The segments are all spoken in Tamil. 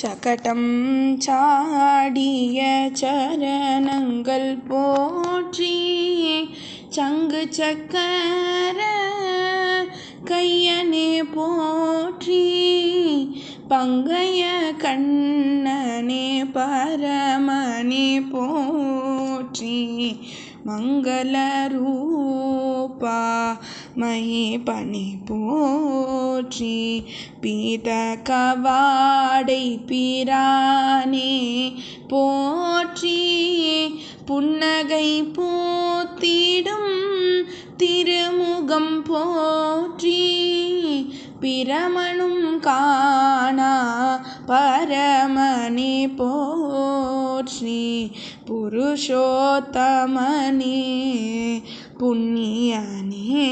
சகடம் சாடிய சரணங்கள் போற்றி சங்கு சக்கர கையனே போற்றி. பங்கைய கண்ணனே பரமனே போற்றி. மங்களரூ மை மகேபனே போற்றி பீத கவாடை பிரானே போற்றி. புன்னகை பூத்திடும் திருமுகம் போற்றி பிரமணும் காணா பரமணி போற்றி. புருஷோத்தமனே புண்ணியனே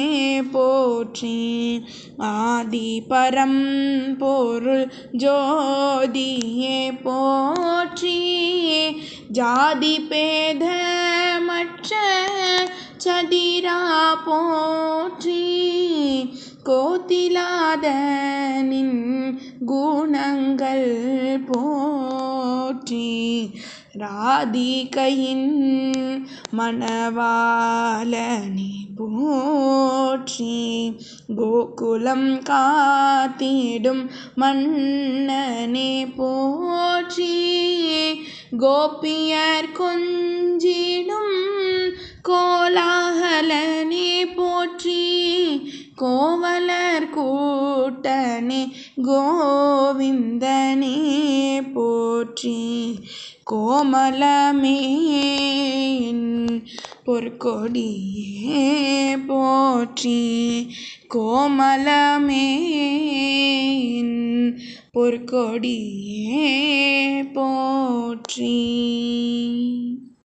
போற்றி ஆதி பரம் பொருள் ஜோதியே போற்றி ஜாதி பேத மற்ற சதிரா போற்றி. கோத்திலாதனின் குணங்கள் போற்றி. ராதிகையின் மணவாளனி போற்றி கோகுலம் காத்திடும் மன்னனே போற்றி கோபியர் கொஞ்சிடும் கோலாகலனே போற்றி கோவலர் கூட்டனே கோவிந்தனே போற்றி. கோமலமே பொற்கொடியே போற்றி. கோமலமே பொற்கொடியே போற்றி.